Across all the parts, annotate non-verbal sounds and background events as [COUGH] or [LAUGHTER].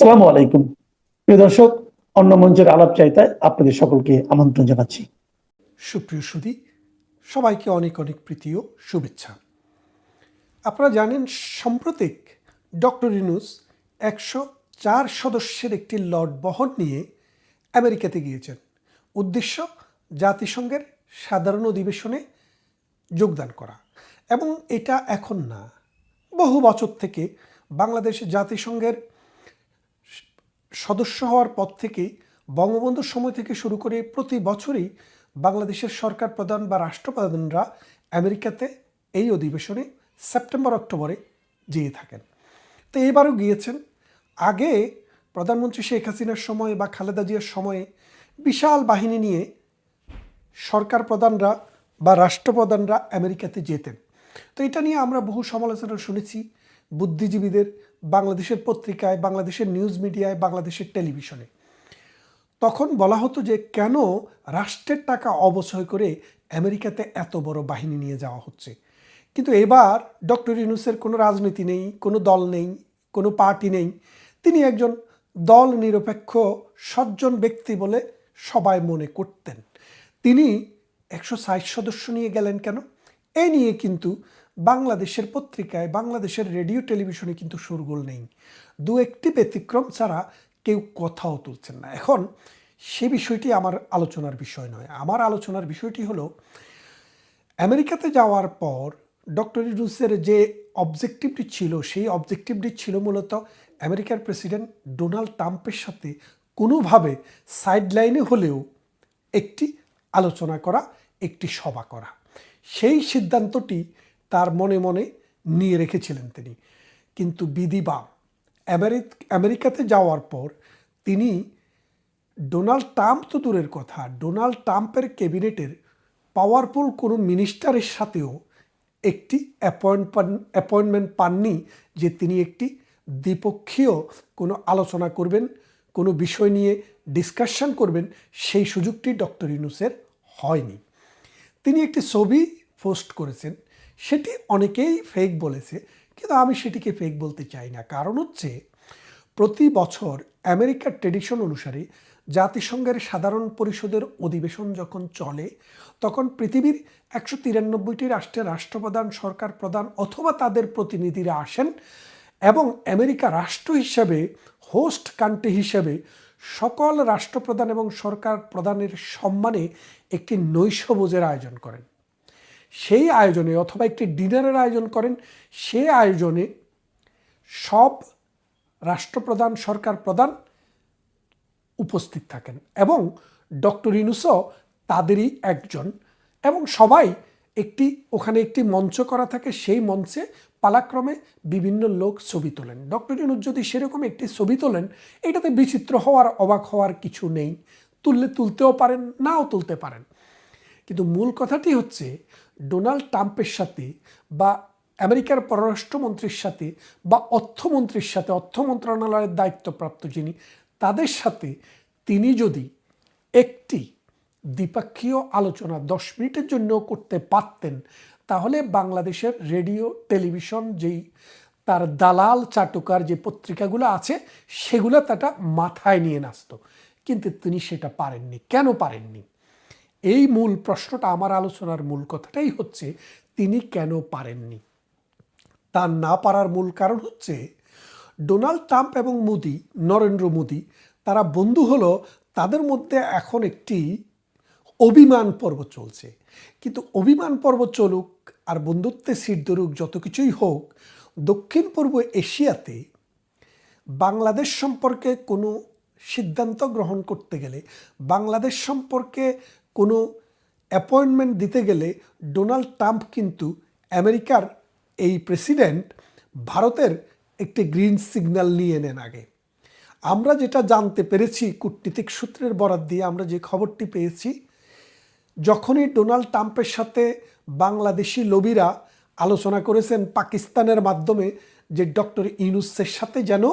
সালামু আলাইকুম। প্রিয় দর্শক, অন্য মঞ্চের আলাপ চাইতায় আপনাদের সকলকে আমন্ত্রণ জানাচ্ছি। সুপ্রিয় সুদী, সবাইকে অনেক অনেক প্রীতি ও শুভেচ্ছা। আপনারা জানেন, সাম্প্রতিক ডক্টর ইনুস একশো চার সদস্যের একটি লর্ড বহন নিয়ে আমেরিকাতে গিয়েছেন। উদ্দেশ্য, জাতিসংঘের সাধারণ অধিবেশনে যোগদান করা। এবং এটা এখন না। বহু বছর থেকে বাংলাদেশ জাতিসংঘের সদস্য হওয়ার পর থেকেই বঙ্গবন্ধুর সময় থেকে শুরু করে প্রতি বছরই বাংলাদেশের সরকার প্রধান বা রাষ্ট্রপ্রধানরা আমেরিকাতে এই অধিবেশনে সেপ্টেম্বর, অক্টোবরে যেয়ে থাকেন। তো এবারও গিয়েছেন। আগে প্রধানমন্ত্রী শেখ হাসিনার সময় বা খালেদা জিয়ার সময়ে বিশাল বাহিনী নিয়ে সরকার প্রধানরা বা রাষ্ট্রপ্রধানরা আমেরিকাতে যেতেন। তো এটা নিয়ে আমরা বহু সমালোচনা শুনেছি। বুদ্ধিজীবীদের বাংলাদেশের পত্রিকায়, বাংলাদেশের নিউজ মিডিয়ায় বাংলাদেশের টেলিভিশনে তখন বলা হতো যে, কেন রাষ্ট্রের টাকা অবচয় করে আমেরিকাতে এত বড় বাহিনী নিয়ে যাওয়া হচ্ছে? কিন্তু এবার ডক্টর ইউনুসের কোনো রাজনীতি নেই, কোনো দল নেই, কোনো পার্টি নেই। তিনি একজন দল নিরপেক্ষ, সজ্জন ব্যক্তি বলে সবাই মনে করতেন। তিনি একশো ষাট সদস্য নিয়ে গেলেন কেন? এ নিয়ে কিন্তু বাংলাদেশের পত্রিকায়, বাংলাদেশের রেডিও, টেলিভিশনে কিন্তু সুরগোল নেই। দু একটি ব্যতিক্রম ছাড়া কেউ কথাও তুলছেন না। এখন সে বিষয়টি আমার আলোচনার বিষয় নয়। আমার আলোচনার বিষয়টি হলো, আমেরিকাতে যাওয়ার পর ডক্টর ইউনুসের যে অবজেক্টিভটি ছিল, সেই অবজেক্টিভটি ছিল মূলত আমেরিকার প্রেসিডেন্ট ডোনাল্ড ট্রাম্পের সাথে কোনোভাবে সাইডলাইনে হলেও একটি আলোচনা করা, একটি সভা করা। সিদ্ধান্তটি তার মনে মনে নিয়ে রেখেছিলেন তিনি। কিন্তু বিধিবা আমেরিকাতে যাওয়ার পর তিনি ডোনাল্ড ট্রাম্প তো দূরের কথা, ডোনাল্ড ট্রাম্পের ক্যাবিনেটের পাওয়ারফুল কোনো মিনিস্টারের সাথেও একটি অ্যাপয়েন্ট অ্যাপয়েন্টমেন্ট পাননি যে তিনি একটি দ্বিপক্ষীয় কোনো আলোচনা করবেন, কোনো বিষয় নিয়ে ডিসকাশন করবেন, সেই সুযোগটি ডক্টর ইউনুসের হয়নি। তিনি একটি ছবি পোস্ট করেছেন, সেটি অনেকেই ফেক বলেছে, কিন্তু আমি সেটিকে ফেক বলতে চাই না। কারণ হচ্ছে, প্রতি বছর আমেরিকার ট্রেডিশন অনুসারে জাতিসংঘের সাধারণ পরিষদের অধিবেশন যখন চলে, তখন পৃথিবীর একশো তিরানব্বইটি রাষ্ট্রের রাষ্ট্রপ্রধান, সরকার প্রধান অথবা তাদের প্রতিনিধিরা আসেন এবং আমেরিকা রাষ্ট্র হিসাবে হোস্ট কান্ট্রি হিসাবে সকল রাষ্ট্রপ্রধান এবং সরকার প্রধানের সম্মানে একটি নৈশভোজের আয়োজন করেন। সেই আয়োজনে অথবা একটি ডিনারের আয়োজন করেন সেই আয়োজনে সব রাষ্ট্রপ্রধান, সরকার প্রধান উপস্থিত থাকেন এবং ডক্টর ইনুসও তাদেরই একজন এবং সবাই একটি, ওখানে একটি মঞ্চ করা থাকে, সেই মঞ্চে পালাক্রমে বিভিন্ন লোক ছবি তোলেন। ডক্টর ইনুস যদি সেরকম একটি ছবি তোলেন, এটাতে বিচিত্র হওয়ার, অবাক হওয়ার কিছু নেই। তুললে তুলতেও পারেন, নাও তুলতে পারেন। কিন্তু মূল কথাটি হচ্ছে ডোনাল্ড ট্রাম্পের সাথে বা আমেরিকার পররাষ্ট্রমন্ত্রীর সাথে বা অর্থমন্ত্রীর সাথে, অর্থ মন্ত্রণালয়ের দায়িত্বপ্রাপ্ত যিনি, তাদের সাথে তিনি যদি একটি দ্বিপাক্ষীয় আলোচনা দশ মিনিটের জন্য করতে পারতেন, তাহলে বাংলাদেশের রেডিও, টেলিভিশন যেই তার দালাল চাটুকার যে পত্রিকাগুলো আছে, সেগুলো তাটা মাথায় নিয়ে নাচত। কিন্তু তিনি সেটা পারেননি। কেন পারেননি? এই মূল প্রশ্নটা আমার আলোচনার মূল কথাটাই হচ্ছে, তিনি কেন পারেননি? তার না পারার মূল কারণ হচ্ছে, ডোনাল্ড ট্রাম্প এবং মোদি, নরেন্দ্র মোদি, তারা বন্ধু হলো, তাদের মধ্যে এখন একটি অভিমান পর্ব চলছে। কিন্তু অভিমান পর্ব চলুক আর বন্ধুত্বে সিট ধরুক, যত কিছুই হোক, দক্ষিণ পূর্ব এশিয়াতে বাংলাদেশ সম্পর্কে কোনো সিদ্ধান্ত গ্রহণ করতে গেলে, বাংলাদেশ সম্পর্কে কোনো অ্যাপয়েন্টমেন্ট দিতে গেলে ডোনাল্ড ট্রাম্প কিন্তু আমেরিকার এই প্রেসিডেন্ট ভারতের একটি গ্রিন সিগন্যাল নিয়ে নেন আগে। আমরা যেটা জানতে পেরেছি কূটনীতিক সূত্রের বরাদ দিয়ে, আমরা যে খবরটি পেয়েছি, যখনই ডোনাল্ড ট্রাম্পের সাথে বাংলাদেশি লবিরা আলোচনা করেছেন পাকিস্তানের মাধ্যমে যে ডক্টর ইউনুসের সাথে যেন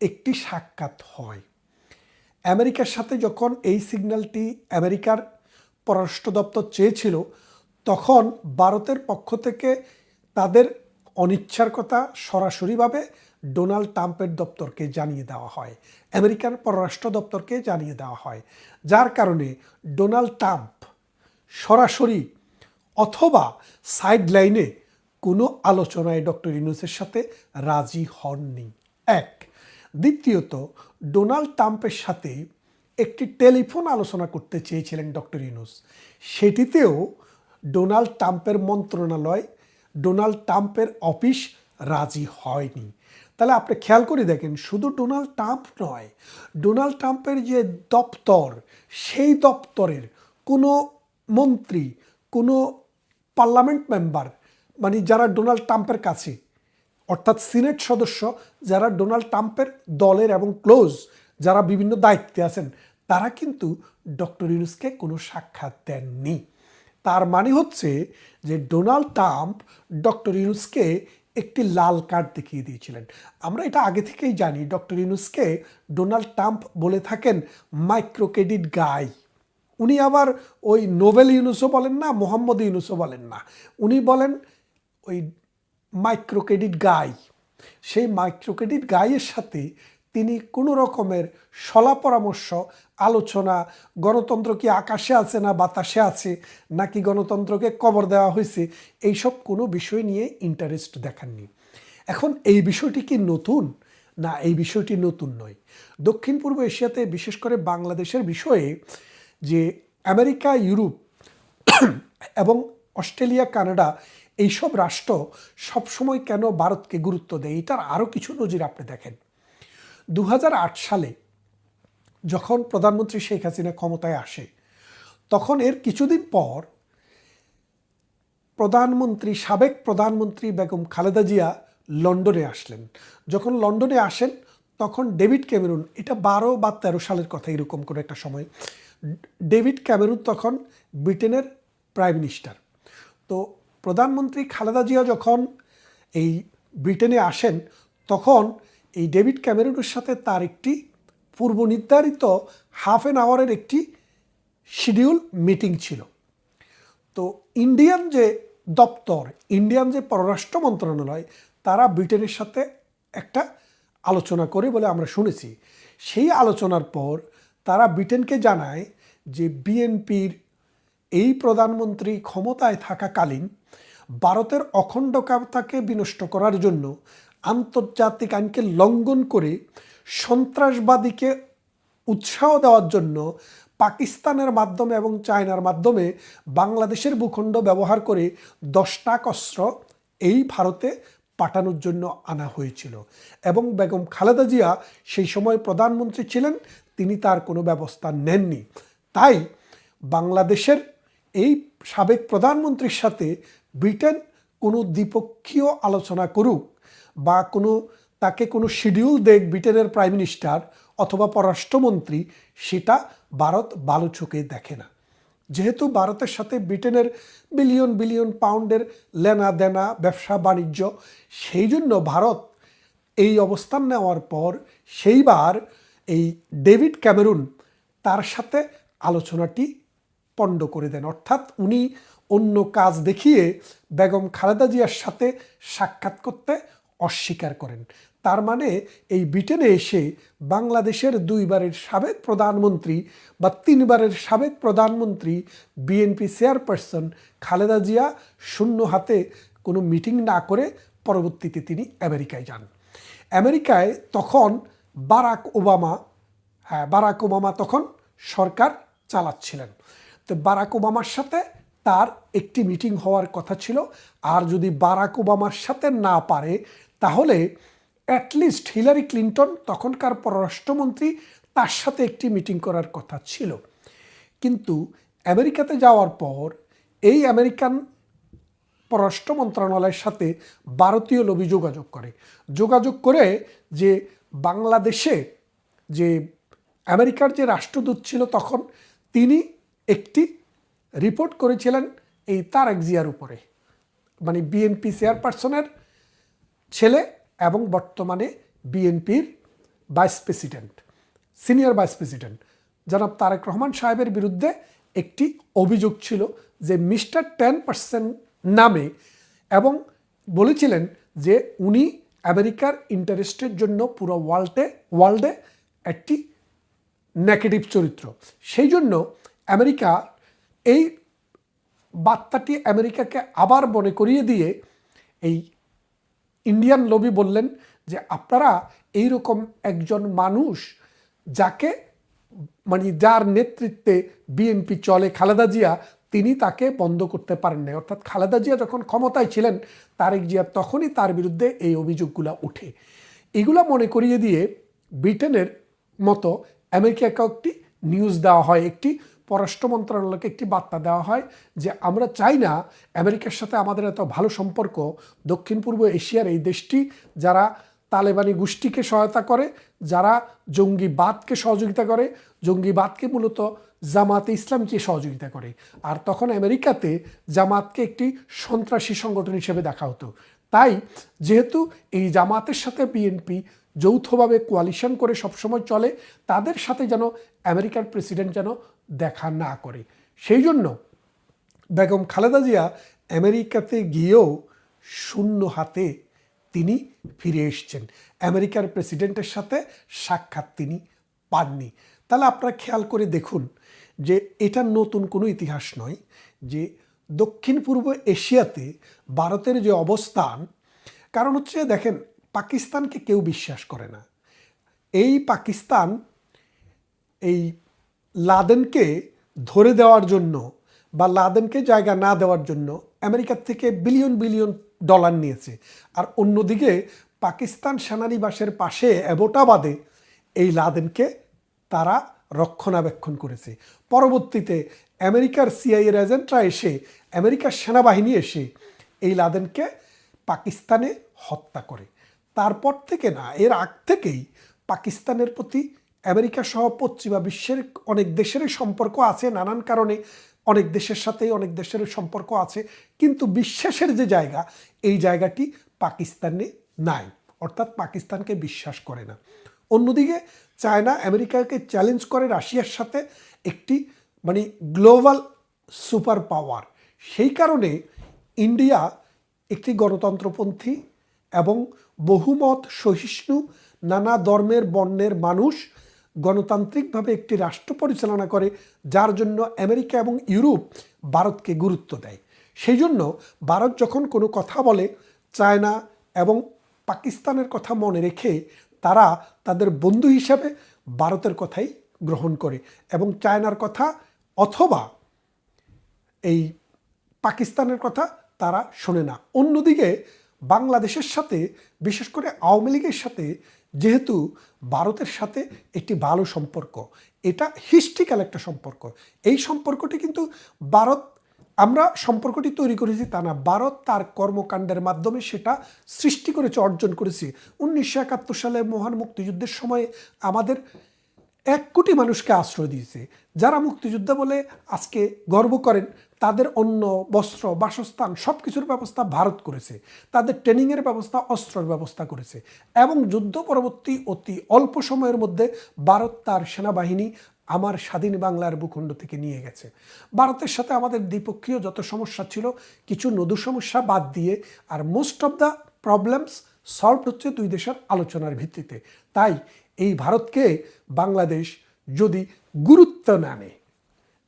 একটি সাক্ষাৎ হয়। আমেরিকার সাথে যখন এই সিগন্যালটি আমেরিকার পররাষ্ট্র দপ্তর চেয়েছিল, তখন ভারতের পক্ষ থেকে তাদের অনিচ্ছার কথা সরাসরিভাবে ডোনাল্ড ট্রাম্পের দপ্তরকে জানিয়ে দেওয়া হয়, আমেরিকার পররাষ্ট্র দপ্তরকে জানিয়ে দেওয়া হয়। যার কারণে ডোনাল্ড ট্রাম্প সরাসরি অথবা সাইড লাইনে কোনো আলোচনায় ডক্টর ইউনুসের সাথে রাজি হননি। এক, দ্বিতীয়ত, ডোনাল্ড ট্রাম্পের সাথে একটি টেলিফোন আলোচনা করতে চেয়েছিলেন ডক্টর ইউনুস। সেটিতেও ডোনাল্ড ট্রাম্পের মন্ত্রণালয়, ডোনাল্ড ট্রাম্পের অফিস রাজি হয়নি। তাহলে আপনি খেয়াল করে দেখেন, শুধু ডোনাল্ড ট্রাম্প নয়, ডোনাল্ড ট্রাম্পের যে দপ্তর, সেই দপ্তরের কোনো মন্ত্রী, কোনো পার্লামেন্ট মেম্বার মানে যারা ডোনাল্ড ট্রাম্পের কাছে, অর্থাৎ সিনেট সদস্য, যারা ডোনাল্ড ট্রাম্পের দলের এবং ক্লোজ, যারা বিভিন্ন দায়িত্বে আছেন তারা কিন্তু ডক্টর ইউনুসকে কোনো সাক্ষাৎ দেননি। তার মানে হচ্ছে যে ডোনাল্ড ট্রাম্প ডক্টর ইউনুসকে একটি লাল কার্ড দেখিয়ে দিয়েছিলেন। আমরা এটা আগে থেকেই জানি, ডক্টর ইউনুসকে ডোনাল্ড ট্রাম্প বলে থাকেন মাইক্রো ক্রেডিট গাই। উনি আবার ওই নোবেল ইউনুসও বলেন না, মোহাম্মদ ইউনুসও বলেন না। উনি বলেন ওই মাইক্রো ক্রেডিট গাই। সেই মাইক্রো ক্রেডিট গাইয়ের সাথে তিনি কোনো রকমের সলা পরামর্শ আলোচনা, গণতন্ত্র কি আকাশে আছে না বাতাসে আছে, নাকি গণতন্ত্রকে কবর দেওয়া হয়েছে, এইসব কোনো বিষয় নিয়ে ইন্টারেস্ট দেখাননি। এখন এই বিষয়টি কি নতুন? না, এই বিষয়টি নতুন নয়। দক্ষিণ পূর্ব এশিয়াতে, বিশেষ করে বাংলাদেশের বিষয়ে, যে আমেরিকা, ইউরোপ [COUGHS] এবং অস্ট্রেলিয়া, কানাডা, এইসব রাষ্ট্র সবসময় কেন ভারতকে গুরুত্ব দেয়? এটার আরও কিছু নজির আপনি দেখেন। দু হাজার আট সালে যখন প্রধানমন্ত্রী শেখ হাসিনা ক্ষমতায় আসে, তখন এর কিছুদিন পর প্রধানমন্ত্রী, সাবেক প্রধানমন্ত্রী বেগম খালেদা জিয়া লন্ডনে আসলেন। যখন লন্ডনে আসেন, তখন ডেভিড ক্যামেরুন, এটা বারো বা তেরো সালের কথা এরকম করে একটা সময়, ডেভিড ক্যামেরুন তখন ব্রিটেনের প্রাইম মিনিস্টার। তো প্রধানমন্ত্রী খালেদা জিয়া যখন এই ব্রিটেনে আসেন, তখন এই ডেভিড ক্যামেরুনের সাথে তার একটি পূর্ব নির্ধারিত হাফ অ্যান আওয়ারের একটি শিডিউল মিটিং ছিল। তো ইন্ডিয়ান যে দপ্তর ইন্ডিয়ান যে পররাষ্ট্র মন্ত্রণালয়, তারা ব্রিটেনের সাথে একটা আলোচনা করে বলে আমরা শুনেছি। সেই আলোচনার পর তারা ব্রিটেনকে জানায় যে বিএনপির এই প্রধানমন্ত্রী ক্ষমতায় থাকাকালীন ভারতের অখণ্ডতাকে বিনষ্ট করার জন্য আন্তর্জাতিক আইনকে লঙ্ঘন করে সন্ত্রাসবাদীকে উৎসাহ দেওয়ার জন্য পাকিস্তানের মাধ্যমে এবং চায়নার মাধ্যমে বাংলাদেশের ভূখণ্ড ব্যবহার করে দশটা অস্ত্র এই ভারতে পাঠানোর জন্য আনা হয়েছিল। এবং বেগম খালেদা জিয়া সেই সময় প্রধানমন্ত্রী ছিলেন, তিনি তার কোনো ব্যবস্থা নেননি। তাই বাংলাদেশের এই সাবেক প্রধানমন্ত্রীর সাথে ব্রিটেন কোনো দ্বিপক্ষীয় আলোচনা করুক বা কোনো, তাকে কোনো শিডিউল দেখ ব্রিটেনের প্রাইম মিনিস্টার অথবা পররাষ্ট্রমন্ত্রী, সেটা ভারত ভালো চোখে দেখে না। যেহেতু ভারতের সাথে ব্রিটেনের বিলিয়ন বিলিয়ন পাউন্ডের লেনা দেনা, ব্যবসা, বাণিজ্য, সেই জন্য ভারত এই অবস্থান নেওয়ার পর সেইবার এই ডেভিড ক্যামেরুন তার সাথে আলোচনাটি পণ্ড করে দেন। অর্থাৎ উনি অন্য কাজ দেখিয়ে বেগম খালেদা জিয়ার সাথে সাক্ষাৎ করতে অস্বীকার করেন। তার মানে এই ব্রিটেনে এসে বাংলাদেশের দুইবারের সাবেক প্রধানমন্ত্রী বা তিনবারের সাবেক প্রধানমন্ত্রী, বিএনপি চেয়ারপারসন খালেদা জিয়া শূন্য হাতে কোনো মিটিং না করে পরবর্তীতে তিনি আমেরিকায় যান। আমেরিকায় তখন বারাক ওবামা হ্যাঁ বারাক ওবামা তখন সরকার চালাচ্ছিলেন। তো বারাক ওবামার সাথে তার একটি মিটিং হওয়ার কথা ছিল। আর যদি বারাক ওবামার সাথে না পারে তাহলে অ্যাটলিস্ট হিলারি ক্লিন্টন তখনকার পররাষ্ট্রমন্ত্রী, তার সাথে একটি মিটিং করার কথা ছিল। কিন্তু আমেরিকাতে যাওয়ার পর এই আমেরিকান পররাষ্ট্র মন্ত্রণালয়ের সাথে ভারতীয় লবি যোগাযোগ করে। যোগাযোগ করে যে বাংলাদেশে যে আমেরিকার যে রাষ্ট্রদূত ছিল তখন, তিনি একটি রিপোর্ট করেছিলেন এই তারেক জিয়ার উপরে। মানে বিএনপি চেয়ারপারসনের ছেলে এবং বর্তমানে বিএনপির vice president, senior vice president. জনাব তারেক রহমান সাহেবের বিরুদ্ধে একটি অভিযোগ ছিল যে মিস্টার টেন পার্সেন্ট নামে এবং বলেছিলেন যে উনি আমেরিকার ইন্টারেস্টের জন্য পুরো ওয়ার্ল্ডে ওয়ার্ল্ডে একটি নেগেটিভ চরিত্র। সেই জন্য আমেরিকা এই বার্তাটি আমেরিকাকে আবার মনে করিয়ে দিয়ে এই ইন্ডিয়ান লবি বললেন যে আপনারা এইরকম একজন মানুষ যাকে মানে যার নেতৃত্বে বিএনপি চলে, খালেদা জিয়া, তিনি তাকে বন্ধ করতে পারেন নাই। অর্থাৎ খালেদা জিয়া যখন ক্ষমতায় ছিলেন, তারেক জিয়া তখনই তার বিরুদ্ধে এই অভিযোগগুলো ওঠে। এগুলো মনে করিয়ে দিয়ে ব্রিটেনের মতো আমেরিকাকে একটি নিউজ দেওয়া হয়, একটি পররাষ্ট্র মন্ত্রণালয়কে একটি বার্তা দেওয়া হয় যে আমরা চাই না আমেরিকার সাথে আমাদের এত ভালো সম্পর্ক, দক্ষিণ পূর্ব এশিয়ার এই দেশটি যারা তালেবানি গোষ্ঠীকে সহায়তা করে, যারা জঙ্গিবাদকে সহযোগিতা করে, জঙ্গিবাদকে মূলত জামাতে ইসলামকে সহযোগিতা করে। আর তখন আমেরিকাতে জামাতকে একটি সন্ত্রাসী সংগঠন হিসেবে দেখা হতো। তাই যেহেতু এই জামাতের সাথে বিএনপি যৌথভাবে কোয়ালিশন করে সবসময় চলে, তাদের সাথে যেন আমেরিকার প্রেসিডেন্ট যেন দেখা না করে। সেই জন্য বেগম খালেদা জিয়া আমেরিকাতে গিয়েও শূন্য হাতে তিনি ফিরে এসছেন। আমেরিকার প্রেসিডেন্টের সাথে সাক্ষাৎ তিনি পাননি। তাহলে আপনারা খেয়াল করে দেখুন যে এটা নতুন কোনো ইতিহাস নয় যে দক্ষিণ পূর্ব এশিয়াতে ভারতের যে অবস্থান, কারণ হচ্ছে দেখেন, পাকিস্তানকে কেউ বিশ্বাস করে না। এই পাকিস্তান, এই লাদেনকে ধরে দেওয়ার জন্য বা লাদেনকে জায়গা না দেওয়ার জন্য আমেরিকার থেকে বিলিয়ন বিলিয়ন ডলার নিয়েছে। আর অন্যদিকে পাকিস্তান সেনানিবাসের পাশে অ্যাবোটাবাদে এই লাদেনকে তারা রক্ষণাবেক্ষণ করেছে। পরবর্তীতে আমেরিকার সিআইএর এজেন্টরা এসে, আমেরিকার সেনাবাহিনী এসে এই লাদেনকে পাকিস্তানে হত্যা করে। তারপর থেকে না, এর আগ থেকেই পাকিস্তানের প্রতি আমেরিকা সহ পশ্চিমা বিশ্বের অনেক দেশেরই সম্পর্ক আছে, নানান কারণে অনেক দেশের সাথেই অনেক দেশের সম্পর্ক আছে, কিন্তু বিশ্বাসের যে জায়গা, এই জায়গাটি পাকিস্তানে নাই, অর্থাৎ পাকিস্তানকে বিশ্বাস করে না। অন্যদিকে চায়না আমেরিকাকে চ্যালেঞ্জ করে রাশিয়ার সাথে একটি মানে গ্লোবাল সুপার পাওয়ার সেই কারণে ইন্ডিয়া একটি গণতন্ত্রপন্থী এবং বহুমত সহিষ্ণু, নানা ধর্মের, বর্ণের মানুষ গণতান্ত্রিকভাবে একটি রাষ্ট্র পরিচালনা করে, যার জন্য আমেরিকা এবং ইউরোপ ভারতকে গুরুত্ব দেয়। সেই জন্য ভারত যখন কোনো কথা বলে, চায়না এবং পাকিস্তানের কথা মনে রেখে, তারা তাদের বন্ধু হিসাবে ভারতের কথাই গ্রহণ করে এবং চায়নার কথা অথবা এই পাকিস্তানের কথা তারা শোনে না। অন্যদিকে বাংলাদেশের সাথে, বিশেষ করে আওয়ামী লীগের সাথে যেহেতু ভারতের সাথে একটি ভালো সম্পর্ক, এটা হিস্ট্রিক্যাল একটা সম্পর্ক। এই সম্পর্কটি কিন্তু ভারত, আমরা সম্পর্কটি তৈরি করেছি তা না, ভারত তার কর্মকাণ্ডের মাধ্যমে সেটা সৃষ্টি করেছে, অর্জন করেছি। উনিশশো একাত্তর সালে মহান মুক্তিযুদ্ধের সময় আমাদের এক কোটি মানুষকে আশ্রয় দিয়েছে। যারা মুক্তিযোদ্ধা বলে আজকে গর্ব করেন তাদের অন্য বস্ত্র, বাসস্থান সব কিছুর ব্যবস্থা ভারত করেছে। তাদের ট্রেনিংয়ের ব্যবস্থা অস্ত্রের ব্যবস্থা করেছে। এবং যুদ্ধ পরবর্তী অতি অল্প সময়ের মধ্যে ভারত তার সেনাবাহিনী আমার স্বাধীন বাংলার ভূখণ্ড থেকে নিয়ে গেছে। ভারতের সাথে আমাদের দ্বিপক্ষীয় যত সমস্যা ছিল, কিছু নদু সমস্যা বাদ দিয়ে আর most of the problems solve হচ্ছে দুই দেশের আলোচনার ভিত্তিতে। তাই এই ভারতকে বাংলাদেশ যদি গুরুত্ব না নেয়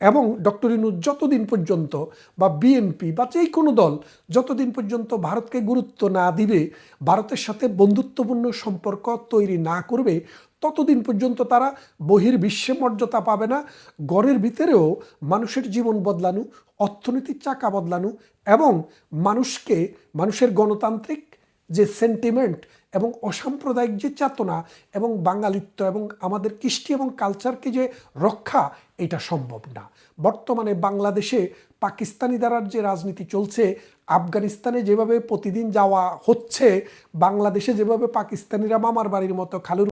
এবং ডক্টর ইনু যতদিন পর্যন্ত বা বিএনপি বা যে কোনো দল যতদিন পর্যন্ত ভারতকে গুরুত্ব না দিবে, ভারতের সাথে বন্ধুত্বপূর্ণ সম্পর্ক তৈরি না করবে, ততদিন পর্যন্ত তারা বহির্বিশ্বে মর্যাদা পাবে না। গড়ের ভিতরেও মানুষের জীবন বদলানো, অর্থনীতির চাকা বদলানো এবং মানুষকে, মানুষের গণতান্ত্রিক যে সেন্টিমেন্ট এবং অসাম্প্রদায়িক যে চেতনা এবং বাঙালিত্ব এবং আমাদের কৃষ্টি এবং কালচারকে যে রক্ষা এটা সম্ভব না। বর্তমানে বাংলাদেশে পাকিস্তানি দ্বারার যে রাজনীতি চলছে, আফগানিস্তানে যেভাবে প্রতিদিন যাওয়া হচ্ছে, বাংলাদেশে যেভাবে পাকিস্তানিরা মামার বাড়ির মতো খালুর